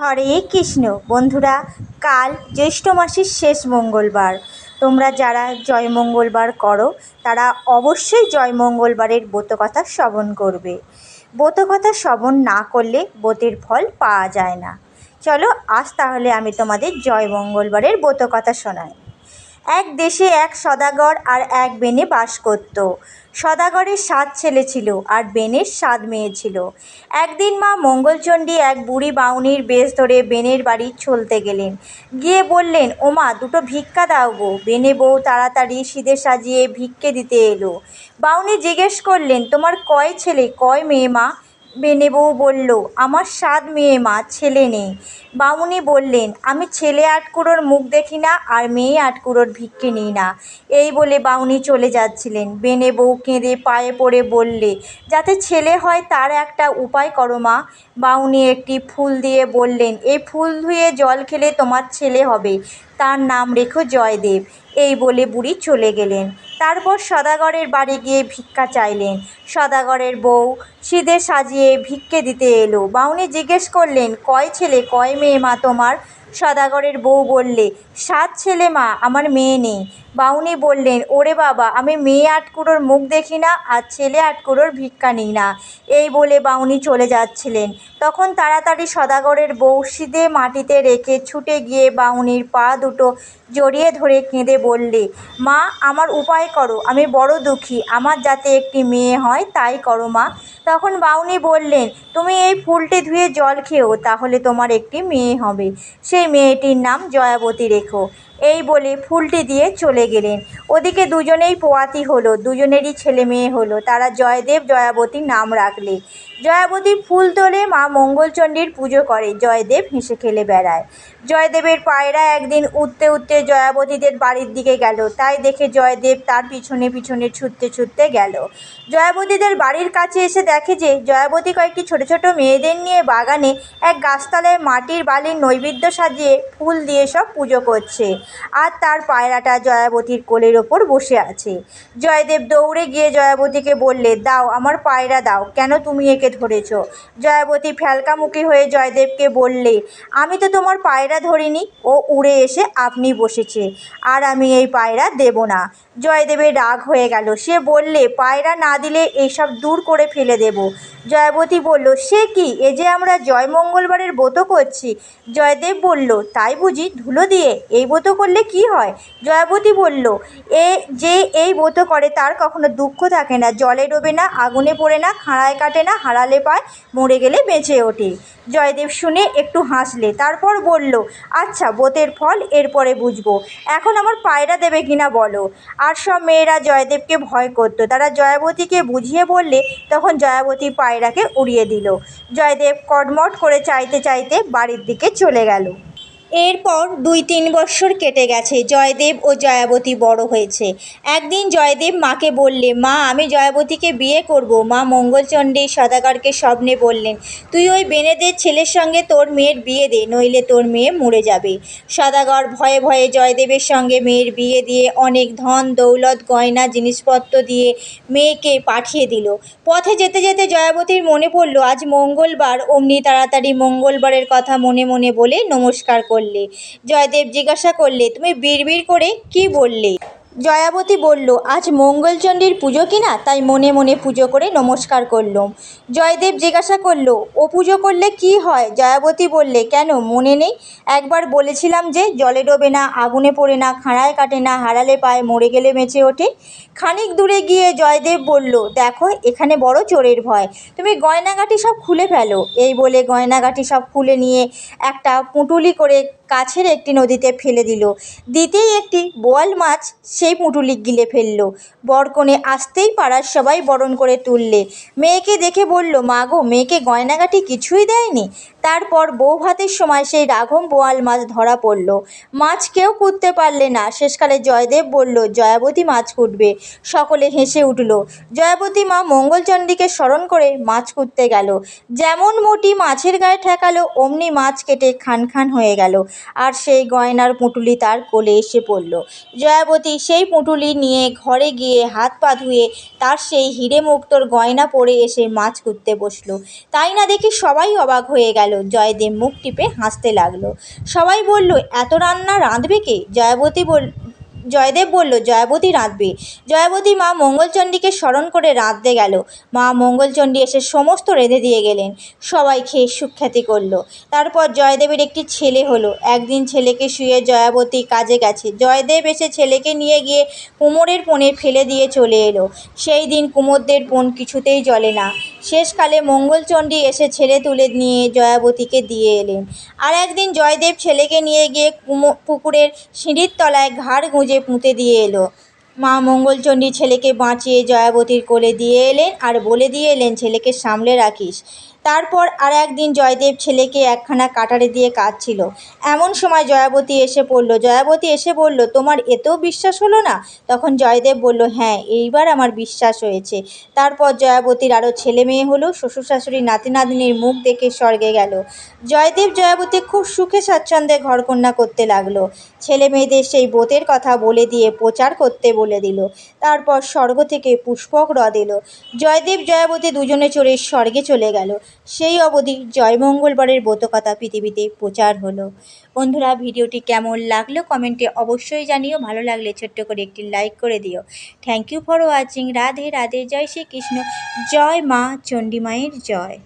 হরে কৃষ্ণ। বন্ধুরা, কাল জ্যৈষ্ঠ মাসের শেষ মঙ্গলবার। তোমরা যারা জয় মঙ্গলবার করো, তারা অবশ্যই জয় মঙ্গলবারের ব্রতকথা শ্রবণ করবে। ব্রতকথা শ্রবণ না করলে ব্রতের ফল পাওয়া যায় না। চলো, আজ তাহলে আমি তোমাদের জয় মঙ্গলবারের ব্রতকথা শোনাই। এক দেশে এক সদাগর আর এক বেনে বাস করত। সদাগরের সাত ছেলে ছিল আর বেনের সাত মেয়ে ছিল। একদিন মা মঙ্গলচণ্ডী এক বুড়ি বাউনির বেশ ধরে বেনের বাড়ি চলতে গেলেন। গিয়ে বললেন ওমা দুটো ভিক্ষা দাও গো। বেনে বউ তাড়াতাড়ি সিধে সাজিয়ে ভিক্ষে দিতে এলো। বাউনি জিজ্ঞেস করলেন, তোমার কয় ছেলে? কয় মেয়ে মা? বেনে বউ বলল, আমার সাত মেয়ে মা, ছেলে নেই। বামুনি বললেন, আমি ছেলে আটকুড়োর মুখ দেখি না আর মেয়ে আটকুড়োর ভিক্ষে নিই না। এই বলে বাউনি চলে যাচ্ছিলেন। বেনে বউ কেঁদে পায়ে পড়ে বললে, যাতে ছেলে হয় তার একটা উপায় করো মা। বাউনি একটি ফুল দিয়ে বললেন এই ফুল ধুয়ে জল খেলে তোমার ছেলে হবে। তার নাম রেখো জয়দেব। এই বলে বুড়ি চলে গেলেন। তারপর সদাগরের বাড়ি গিয়ে ভিক্ষা চাইলেন। সদাগরের বউ সিদে সাজিয়ে ভিক্ষে দিতে এলো। বাউনি জিজ্ঞেস করলেন, কয় ছেলে, কয় মেয়ে মা তোমার? সদাগরের বউ বললে, সাত ছেলে মা, আমার মেয়ে নেই। বাউনি বললেন, ওরে বাবা, আমি মেয়ে আটকুড়োর মুখ দেখি না, আর ছেলে আটকুড়োর ভিক্ষা নিই না। এই বলে বাউনি চলে যাচ্ছিলেন। তখন তাড়াতাড়ি সদাগরের বউ সিধে মাটিতে রেখে ছুটে গিয়ে বাউনির পা দুটো জড়িয়ে ধরে কেঁদে বললে, মা, আমার উপায় করো, আমি বড় দুঃখী, আমার যাতে একটি মেয়ে হয়, তাই করো মা। তখন বাউনি বললেন, তুমি এই ফুলটি ধুয়ে জল খেও, তাহলে তোমার একটি মেয়ে হবে। সেই মেয়েটির নাম জয়াবতী রেখো। এই বলে ফুলটি দিয়ে চলে গেলেন। ওদিকে দুজনেই পোয়াতি হলো, দুজনেরই ছেলে মেয়ে হলো। তারা জয়দেব জয়াবতী নাম রাখলে। জয়াবতী ফুল তোলে, মা মঙ্গলচণ্ডীর পুজো করে, জয়দেব হেসে খেলে বেড়ায়। জয়দেবের পায়রা একদিন উঠতে উঠতে জয়াবতীদের বাড়ির দিকে গেল। তাই দেখে জয়দেব তার পিছনে পিছনে ছুটতে ছুটতে গেল। জয়াবতীদের বাড়ির কাছে এসে দেখে যে জয়াবতী কয়েকটি ছোট ছোট মেয়েদের নিয়ে বাগানে এক গাছতলায় মাটির বালির নৈবেদ্য সাজিয়ে ফুল দিয়ে সব পুজো করছে। আর তার পায়রাটা জয়াবতীর কোলের ওপর বসে আছে। জয়দেব দৌড়ে গিয়ে জয়াবতীকে বললে, দাও, আমার পায়রা দাও, কেন তুমি একে ধরেছ? জয়াবতী ফ্যালকামুখী হয়ে জয়দেবকে বললে, আমি তো তোমার পায়রা ধরিনি, ও উড়ে এসে আপনি বসেছে, আর আমি এই পায়রা দেব না। জয়দেবের রাগ হয়ে গেল। সে বললে, পায়রা না দিলে এইসব দূর করে ফেলে দেব। জয়াবতী বলল, সে কি? এ যে আমরা জয় মঙ্গলবারের ব্রত করছি? জয়দেব বলল, তাই বুঝি, ধুলো দিয়ে এই ব্রত করলে কি হয়? জয়াবতী বলল, এ, যে এই ব্রত করে তার কখনো দুঃখ থাকে না। জলে ডোবে না, আগুনে পড়ে না, খাঁড়ায় কাটে না, হারালে পায়, মরে গেলে বেঁচে ওঠে। জয়দেব শুনে একটু হাসলে, তারপর বলল আচ্ছা ব্রতের ফল এরপরে বুঝব। এখন আমার পায়রা দেবে কিনা বলো? আর সব মেয়েরা জয়দেবকে ভয় করতো। তারা জয়াবতীকে বুঝিয়ে বললে, তখন জয়াবতী পায়রাকে উড়িয়ে দিল। জয়দেব কটমট করে চাইতে চাইতে বাড়ির দিকে চলে গেল। এরপর দুই তিন বৎসর কেটে গেছে। জয়দেব ও জয়াবতী বড় হয়েছে। একদিন জয়দেব মাকে বললে, মা, আমি জয়াবতীকে বিয়ে করব। মা মঙ্গলচণ্ডী সদাগরকে স্বপ্নে বললেন, তুই ওই বেনেদের ছেলের সঙ্গে তোর মেয়ের বিয়ে দে, নইলে তোর মেয়ে মরে যাবে। সদাগর ভয়ে ভয়ে জয়দেবের সঙ্গে মেয়ের বিয়ে দিয়ে অনেক ধন, দৌলত, গয়না, জিনিসপত্র দিয়ে মেয়েকে পাঠিয়ে দিল। পথে যেতে যেতে জয়াবতীর মনে পড়ল, আজ মঙ্গলবার। অমনি তাড়াতাড়ি মঙ্গলবারের কথা মনে মনে বলে নমস্কার করলে জয়দেব জিজ্ঞাসা করলে, তুমি বিড়বিড় করে কি বললে? জয়াবতী বলল, আজ মঙ্গলচণ্ডীর পুজো কিনা? তাই মনে মনে পুজো করে নমস্কার করলুম। জয়দেব জিজ্ঞাসা করল, ও পুজো করলে কি হয়? জয়াবতী বললে, কেন? মনে নেই। একবার বলেছিলাম যে, জলে ডোবে না, আগুনে পড়ে না, খাঁড়ায় কাটে না, হারালে পায়, মরে গেলে বেঁচে ওঠে। খানিক দূরে গিয়ে জয়দেব বলল, দেখো, এখানে বড় চোরের ভয়। তুমি গয়নাগাটি সব খুলে ফেলো। এই বলে গয়নাগাটি সব খুলে নিয়ে একটা পুঁটুলি করে কাছের একটি নদীতে ফেলে দিল। দিতেই একটি বোয়াল মাছ সেই পুঁটুলি গিলে ফেলল। বরকনে আসতেই পাড়ার সবাই বরণ করে তুললে। মেয়েকে দেখে বলল, মা গো, মেয়েকে গয়নাগাটি কিছুই দেয়নি? তারপর বউ ভাতের সময় সেই রাঘম বোয়াল মাছ ধরা পড়ল। মাছ কেউ কুটতে পারলে না। শেষকালে জয়দেব বলল, জয়াবতী মাছ কুটবে। সকলে হেসে উঠল। জয়াবতী মা মঙ্গলচণ্ডীকে স্মরণ করে মাছ কুটতে গেল। যেমন মোটি মাছের গায়ে ঠেকালো, অমনি মাছ কেটে খান খান হয়ে গেল। আর সেই গয়নার পুঁটুলি তার কোলে এসে পড়ল। জয়াবতী সেই পুঁটুলি নিয়ে ঘরে গিয়ে হাত পা ধুয়ে তার সেই হিরে মুক্তর গয়না পরে এসে মাছ কুটতে বসল। তাই না দেখে সবাই অবাক হয়ে গেল। জয়দেব মুখ টিপে হাসতে লাগল। সবাই বলল, এত রান্না রাঁধবে কে? জয়াবতী বল জয়দেব বলল, জয়াবতী রাঁধবে। জয়াবতী মা মঙ্গলচণ্ডীকে স্মরণ করে রাঁধতে গেল। মা মঙ্গলচণ্ডী এসে সমস্ত রেঁধে দিয়ে গেলেন। সবাই খেয়ে সুখ্যাতি করল। তারপর জয়দেবের একটি ছেলে হলো। একদিন ছেলেকে শুয়ে জয়াবতী কাজে গেছে। জয়দেব এসে ছেলেকে নিয়ে গিয়ে কুমোরের পোনে ফেলে দিয়ে চলে এলো। সেই দিন কুমোরদের পোন কিছুতেই জ্বলে না। শেষকালে মঙ্গলচণ্ডী এসে ছেলে তুলে নিয়ে জয়াবতীকে দিয়ে এলেন। আর একদিন জয়দেব ছেলেকে নিয়ে গিয়ে কুমো, পুকুরের সিঁড়ির তলায় ঘাড় গুঁজে পুঁতে দিয়ে এলো। মা মঙ্গলচণ্ডী ছেলেকে বাঁচিয়ে জয়াবতীর কোলে দিয়ে এলেন আর বলে দিয়ে এলেন, ছেলেকে সামলে রাখিস। তারপর আর একদিন জয়দেব ছেলেকে একখানা কাটারে দিয়ে কাঁদছিল। এমন সময় জয়াবতী এসে পড়ল জয়াবতী এসে বলল, তোমার এতেও বিশ্বাস হলো না? তখন জয়দেব বলল হ্যাঁ এইবার আমার বিশ্বাস হয়েছে। তারপর জয়াবতীর আরও ছেলে মেয়ে হলো শ্বশুর শাশুড়ি নাতি নাতনির মুখ দেখে স্বর্গে গেল। জয়দেব জয়াবতী খুব সুখে স্বাচ্ছন্দ্যে ঘরকন্যা করতে লাগল। ছেলে মেয়েদের সেই বোতের কথা বলে দিয়ে প্রচার করতে বলে দিল। তারপর স্বর্গ থেকে পুষ্পক হ্রদ এলো। জয়দেব, জয়াবতী দুজনে চড়ে স্বর্গে চলে গেল। সেই অবধি জয়মঙ্গলবারের ব্রতকথা পৃথিবীতে প্রচার হলো। বন্ধুরা, ভিডিওটি কেমন লাগল কমেন্টে অবশ্যই জানিও। ভালো লাগলে ছোট্ট করে একটি লাইক করে দিও। Thank you for watching Radhe Radhe. জয় শ্রীকৃষ্ণ। জয় মা চণ্ডীমায়ের জয়।